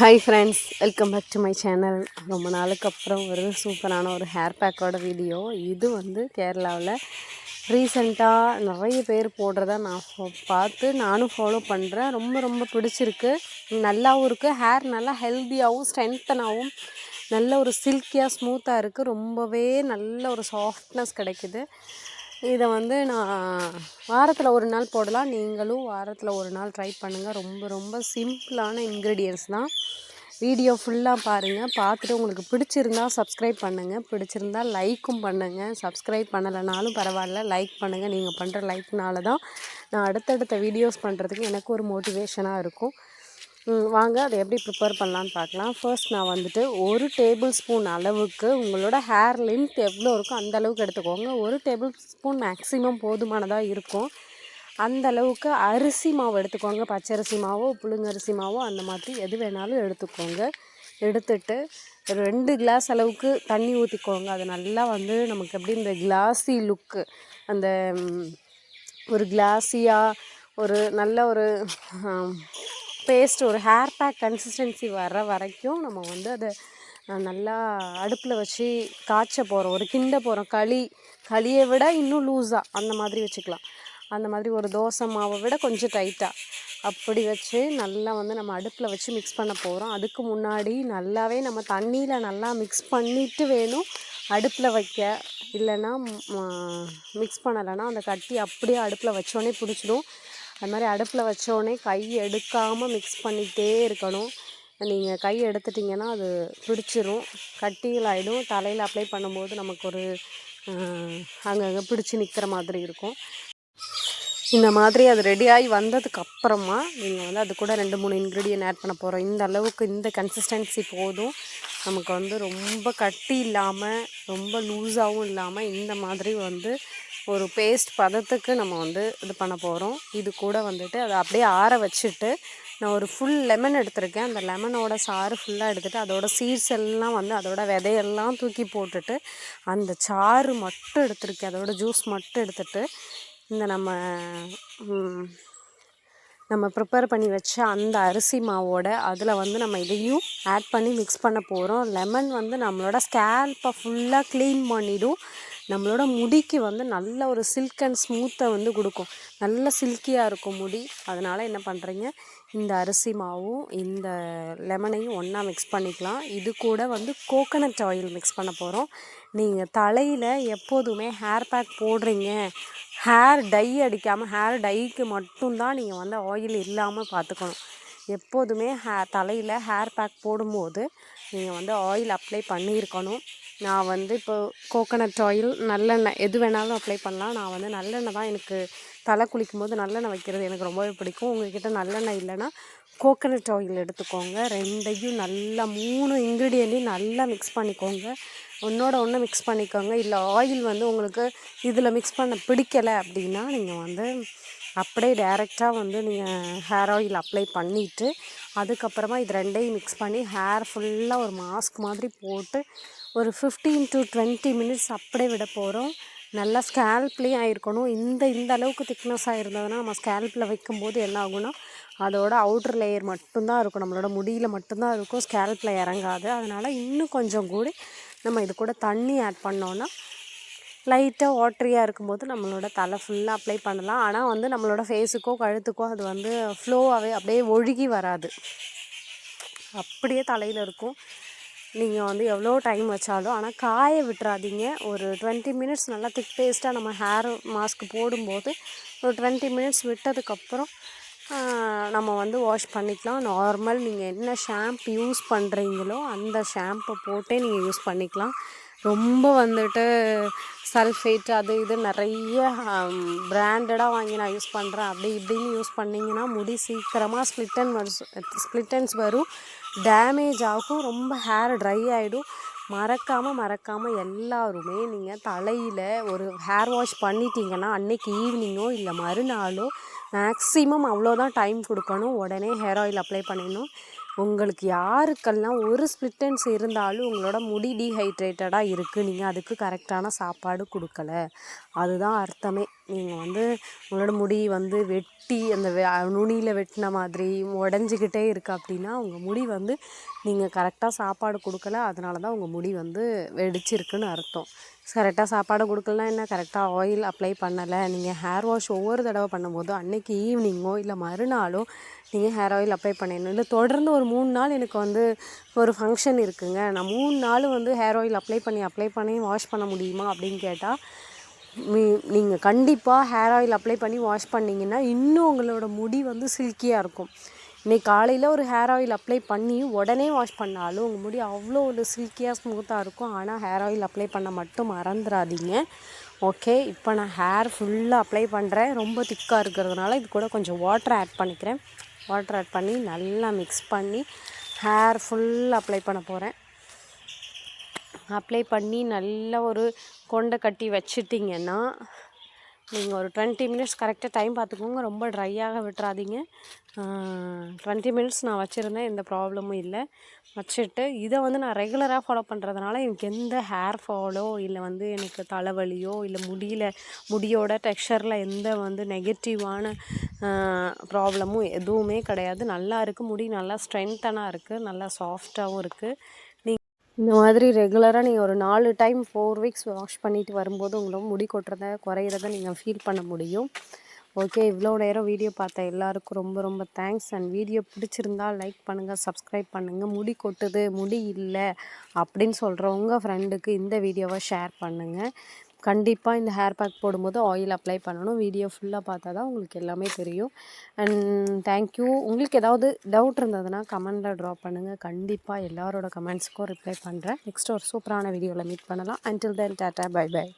Hi friends welcome back to my channel ரொம்ப நாளுக்கு அப்புறம் ஒரு சூப்பரான ஒரு ஹேர் பேக்கோட வீடியோ இது வந்து கேரளாவில் ரீசெண்டாக நிறைய பேர் போடுறத நான் பார்த்து நானும் ஃபாலோ பண்ணுறேன் ரொம்ப ரொம்ப பிடிச்சிருக்கு. நல்லாவும் இருக்குது ஹேர் நல்லா ஹெல்த்தியாகவும் ஸ்ட்ரென்த்தனாகவும் நல்ல ஒரு சில்கியாக ஸ்மூத்தாக இருக்குது ரொம்பவே நல்ல ஒரு சாஃப்ட்னஸ் கிடைக்குது. இதை வந்து நான் வாரத்தில் ஒரு நாள் போடலாம். நீங்களும் வாரத்தில் ஒரு நாள் ட்ரை பண்ணுங்கள் ரொம்ப ரொம்ப சிம்பிளான இன்க்ரீடியன்ஸ் தான். வீடியோ ஃபுல்லாக பாருங்கள் பார்த்துட்டு உங்களுக்கு பிடிச்சிருந்தா சப்ஸ்கிரைப் பண்ணுங்கள் பிடிச்சிருந்தா லைக்கும் பண்ணுங்கள் சப்ஸ்கிரைப் பண்ணலைனாலும் பரவாயில்ல. லைக் பண்ணுங்கள் நீங்கள் பண்ணுற லைக்னால தான் நான் அடுத்தடுத்த வீடியோஸ் பண்ணுறதுக்கு எனக்கு ஒரு மோட்டிவேஷனாக இருக்கும். வாங்க. அதை எப்படி ப்ரிப்பேர் பண்ணலான்னு பார்க்கலாம். ஃபர்ஸ்ட் நான் வந்துட்டு ஒரு டேபிள் ஸ்பூன் அளவுக்கு உங்களோட ஹேர் லென்த் எவ்வளோ இருக்கோ அந்த அளவுக்கு எடுத்துக்கோங்க. ஒரு டேபிள் ஸ்பூன் மேக்ஸிமம் போதுமானதாக இருக்கும். அந்த அளவுக்கு அரிசி மாவு எடுத்துக்கோங்க. பச்சரிசி மாவோ புழுங்கரிசி மாவோ அந்த மாதிரி எது வேணாலும் எடுத்துக்கோங்க. எடுத்துட்டு ஒரு ரெண்டு கிளாஸ் அளவுக்கு தண்ணி ஊற்றிக்கோங்க அது நல்லா வந்து நமக்கு எப்படி இந்த கிளாஸி லுக்கு அந்த ஒரு கிளாஸியாக ஒரு நல்ல ஒரு பேஸ்ட் ஒரு ஹேர் பேக் கன்சிஸ்டன்சி வர வரைக்கும் நம்ம வந்து அதை நல்லா அடுப்பில் வச்சு காய்ச்ச போகிறோம் ஒரு கிண்ட போகிறோம் களி களியை விட இன்னும் லூஸாக அந்த மாதிரி வச்சுக்கலாம். அந்த மாதிரி ஒரு தோசை மாவை விட கொஞ்சம் டைட்டாக அப்படி வச்சு நல்லா வந்து நம்ம அடுப்பில் வச்சு மிக்ஸ் பண்ண போகிறோம் அதுக்கு முன்னாடி நல்லாவே நம்ம தண்ணியில் நல்லா மிக்ஸ் பண்ணிட்டு வேணும். அடுப்பில் வைக்க. இல்லைன்னா மிக்ஸ் பண்ணலைன்னா அந்த கட்டி அப்படியே அடுப்பில் வச்சோடனே பிடிச்சிடும். அது மாதிரி அடுப்பில் வச்சோடனே கை எடுக்காமல் மிக்ஸ் பண்ணிகிட்டே இருக்கணும். நீங்கள் கை எடுத்துட்டிங்கன்னா அது பிடிச்சிரும். கட்டிகள் ஆகிடும் தலையில் அப்ளை பண்ணும்போது நமக்கு ஒரு அங்கங்கே பிடிச்சி நிற்கிற மாதிரி இருக்கும். இந்த மாதிரி அது ரெடியாகி வந்ததுக்கப்புறமா வந்ததுக்கு அப்புறமா நீங்கள் வந்து அது கூட ரெண்டு மூணு இன்க்ரீடியன்ட் ஆட் பண்ண போகிறோம் இந்த அளவுக்கு இந்த கன்சிஸ்டன்சி போதும். நமக்கு வந்து ரொம்ப கட்டி இல்லாமல் ரொம்ப லூஸாகவும் இல்லாமல் இந்த மாதிரி வந்து ஒரு பேஸ்ட் பதத்துக்கு நம்ம வந்து இது பண்ண போகிறோம் இது கூட வந்துட்டு அதை அப்படியே ஆற வச்சுட்டு நான் ஒரு ஃபுல் லெமன் எடுத்திருக்கேன். அந்த லெமனோட சாறு ஃபுல்லாக எடுத்துகிட்டு அதோட சீட்ஸ் எல்லாம் வந்து அதோட விதையெல்லாம் தூக்கி போட்டுட்டு அந்த சாறு மட்டும் எடுத்திருக்கேன். அதோட ஜூஸ் மட்டும் எடுத்துட்டு இந்த நம்ம நம்ம ப்ரிப்பேர் பண்ணி வச்ச அந்த அரிசி மாவோட அதில் வந்து நம்ம இதையும் ஆட் பண்ணி மிக்ஸ் பண்ண போகிறோம் லெமன் வந்து நம்மளோட ஸ்கேல்ப்பை ஃபுல்லாக க்ளீன் பண்ணிடும். நம்மளோட முடிக்கு வந்து நல்ல ஒரு சில்க் அண்ட் ஸ்மூத்தை வந்து கொடுக்கும். நல்ல சில்கியாக இருக்கும் முடி. அதனால் என்ன பண்ணுறீங்க இந்த அரிசி மாவும் இந்த லெமனையும் ஒன்றா மிக்ஸ் பண்ணிக்கலாம். இது கூட வந்து கோகனட் ஆயில் மிக்ஸ் பண்ண போகிறோம் நீங்கள் தலையில் எப்போதுமே ஹேர் பேக் போடுறீங்க. ஹேர் டை அடிக்காமல் ஹேர் டைக்கு மட்டும்தான் நீங்கள் வந்து ஆயில் இல்லாமல் பார்த்துக்கணும் எப்போதுமே ஹே தலையில் ஹேர் பேக் போடும்போது நீங்கள் வந்து ஆயில் அப்ளை பண்ணியிருக்கணும். நான் வந்து இப்போ கோகனட் ஆயில் நல்லெண்ணெய் எது வேணாலும் அப்ளை பண்ணலாம். நான் வந்து நல்லெண்ணெய் தான் எனக்கு தலை குளிக்கும் போது நல்லெண்ணெய் வைக்கிறது எனக்கு ரொம்பவே பிடிக்கும். உங்ககிட்ட நல்லெண்ணெய் இல்லைன்னா கோகனட் ஆயில் எடுத்துக்கோங்க. ரெண்டையும் நல்லா மூணு இன்க்ரீடியண்ட்டையும் நல்லா மிக்ஸ் பண்ணிக்கோங்க. ஒன்றோட ஒன்று மிக்ஸ் பண்ணிக்கோங்க. இல்லை ஆயில் வந்து உங்களுக்கு இதில் மிக்ஸ் பண்ண பிடிக்கலை அப்படின்னா நீங்கள் வந்து அப்படியே டேரெக்டாக வந்து நீங்கள் ஹேர் ஆயில் அப்ளை பண்ணிவிட்டு அதுக்கப்புறமா இது ரெண்டையும் மிக்ஸ் பண்ணி ஹேர் ஃபுல்லாக ஒரு மாஸ்க் மாதிரி போட்டு ஒரு ஃபிஃப்டீன் டு டுவெண்ட்டி மினிட்ஸ் அப்படியே விட போகிறோம் நல்லா ஸ்கேல்ப்லேயும் ஆயிருக்கணும். இந்த இந்த அளவுக்கு திக்னஸாக இருந்ததுன்னா நம்ம ஸ்கேல்பில் வைக்கும்போது என்ன ஆகும்னா அதோட அவுட்டர் லேயர் மட்டும்தான் இருக்கும். நம்மளோட முடியில் மட்டும்தான் இருக்கும். ஸ்கேல்பில் இறங்காது. அதனால் இன்னும் கொஞ்சம் கூடி நம்ம இது கூட தண்ணி ஆட் பண்ணோன்னா லைட்டாக வாட்டரியாக இருக்கும்போது நம்மளோட தலை ஃபுல்லாக அப்ளை பண்ணலாம். ஆனால் வந்து நம்மளோட ஃபேஸுக்கோ கழுத்துக்கோ அது வந்து ஃப்ளோவாகவே அப்படியே ஒழுகி வராது. அப்படியே தலையில் இருக்கும். நீங்கள் வந்து எவ்வளோ டைம் வச்சாலும் ஆனால் காய விட்டுறாதீங்க. ஒரு டுவெண்ட்டி மினிட்ஸ் நல்லா திக் பேஸ்ட்டாக நம்ம ஹேர் மாஸ்க் போடும்போது ஒரு டுவெண்ட்டி மினிட்ஸ் விட்டதுக்கப்புறம் நம்ம வந்து வாஷ் பண்ணிக்கலாம். நார்மல் நீங்கள் என்ன ஷாம்பு யூஸ் பண்ணுறீங்களோ அந்த ஷாம்பை போட்டே நீங்கள் யூஸ் பண்ணிக்கலாம். ரொம்ப வந்துட்டு சல்ஃபேட் அது இது நிறைய பிராண்டடாக வாங்கி நான் யூஸ் பண்ணுறேன் அப்படி இப்படின்னு யூஸ் பண்ணிங்கன்னா முடி சீக்கிரமாக ஸ்ப்ளிட்டன் வரும் ஸ்ப்ளிட்டன்ஸ் வரும். டேமேஜ் ஆகும். ரொம்ப ஹேர் ட்ரை ஆகிடும் மறக்காமல் மறக்காமல் எல்லாருமே நீங்கள் தலையில் ஒரு ஹேர் வாஷ் பண்ணிட்டீங்கன்னா அன்னைக்கு ஈவினிங்கோ இல்லை மறுநாளோ மேக்ஸிமம் அவ்வளோதான் டைம் கொடுக்கணும். உடனே ஹேர் ஆயில் அப்ளை பண்ணிடணும் உங்களுக்கு யாருக்கெல்லாம் ஒரு ஸ்பிட்டன்ஸ் இருந்தாலும் உங்களோட முடி டீஹைட்ரேட்டடாக இருக்குது நீங்கள் அதுக்கு கரெக்டான சாப்பாடு கொடுக்கல. அதுதான் அர்த்தமே. நீங்கள் வந்து உங்களோட முடி வந்து வெட்டி அந்த வெ- நுனியில் வெட்டின மாதிரி உடஞ்சிக்கிட்டே இருக்குது அப்படின்னா உங்கள் முடி வந்து நீங்கள் கரெக்டாக சாப்பாடு கொடுக்கல அதனால தான் உங்கள் முடி வந்து வெடிச்சிருக்குன்னு அர்த்தம். கரெக்டாக சாப்பாடு கொடுக்கலனா என்ன? கரெக்டாக ஆயில் அப்ளை பண்ணலை. நீங்கள் ஹேர் வாஷ் ஒவ்வொரு தடவை பண்ணும்போது அன்னைக்கு ஈவினிங்கோ இல்லை மறுநாளோ நீங்கள் ஹேர் ஆயில் அப்ளை பண்ணிடணும். இல்லை தொடர்ந்து ஒரு மூணு நாள் எனக்கு வந்து ஒரு ஃபங்க்ஷன் இருக்குங்க. நான் மூணு நாள் வந்து ஹேர் ஆயில் அப்ளை பண்ணி அப்ளை பண்ணி வாஷ் பண்ண முடியுமா அப்படின்னு கேட்டால் மீ நீங்கள் கண்டிப்பாக ஹேர் ஆயில் அப்ளை பண்ணி வாஷ் பண்ணிங்கன்னா இன்னும் உங்களோட முடி வந்து சில்கியாக இருக்கும். இன்றைக்கி காலையில் ஒரு ஹேர் ஆயில் அப்ளை பண்ணி உடனே வாஷ் பண்ணாலும் உங்கள் முடி அவ்வளோ ஒரு சில்கியாக ஸ்மூத்தாக இருக்கும். ஆனால் ஹேர் ஆயில் அப்ளை பண்ண மட்டும் மறந்துடாதீங்க. ஓகே இப்போ நான் ஹேர் ஃபுல்லாக அப்ளை பண்ணுறேன் ரொம்ப திக்காக இருக்கிறதுனால இது கூட கொஞ்சம் வாட்டர் ஆட் பண்ணிக்கிறேன். வாட்டர் ஆட் பண்ணி நல்லா மிக்ஸ் பண்ணி ஹேர் ஃபுல்லாக அப்ளை பண்ண போகிறேன் அப்ளை பண்ணி நல்லா ஒரு கொண்டை கட்டி வச்சிட்டிங்கன்னா நீங்கள் ஒரு டுவெண்ட்டி மினிட்ஸ் கரெக்டாக டைம் பார்த்துக்கோங்க ரொம்ப ட்ரையாக விட்டுறாதீங்க. டுவெண்ட்டி மினிட்ஸ் நான் வச்சுருந்தேன். எந்த ப்ராப்ளமும் இல்லை. வச்சுட்டு இதை வந்து நான் ரெகுலராக ஃபாலோ பண்ணுறதுனால எனக்கு எந்த ஹேர் ஃபாலோ இல்லை வந்து எனக்கு தலைவலியோ இல்லை முடியல முடியோட டெக்ஸ்டரில் எந்த வந்து நெகட்டிவான ப்ராப்ளமும் எதுவுமே கிடையாது. நல்லா இருக்குது முடி நல்லா ஸ்ட்ரென்த்தனாக இருக்குது நல்லா சாஃப்டாகவும் இருக்குது இந்த மாதிரி ரெகுலராக நீங்கள் ஒரு நாலு டைம் ஃபோர் வீக்ஸ் வாஷ் பண்ணிட்டு வரும்போது உங்களோட முடி கொட்டுறத குறையிறத நீங்கள் ஃபீல் பண்ண முடியும். ஓகே இவ்வளோ நேரம் வீடியோ பார்த்த எல்லாருக்கும் ரொம்ப ரொம்ப தேங்க்ஸ் அண்ட் வீடியோ பிடிச்சிருந்தா லைக் பண்ணுங்கள் சப்ஸ்கிரைப் பண்ணுங்கள் முடி கொட்டுது முடி இல்லை அப்படின்னு சொல்கிற உங்கள் ஃப்ரெண்டுக்கு இந்த வீடியோவை ஷேர் பண்ணுங்கள் கண்டிப்பாக இந்த ஹேர் பேக் போடும்போது ஆயில் அப்ளை பண்ணணும். வீடியோ ஃபுல்லாக பார்த்தா தான் உங்களுக்கு எல்லாமே தெரியும். அண்ட் தேங்க்யூ உங்களுக்கு ஏதாவது டவுட் இருந்ததுன்னா கமெண்டில் ட்ராப் பண்ணுங்கள் கண்டிப்பாக எல்லாரோட கமெண்ட்ஸுக்கும் ரிப்ளை பண்ணுறேன் நெக்ஸ்ட் ஒரு சூப்பரான வீடியோவில் மீட் பண்ணலாம். Until then tata bye bye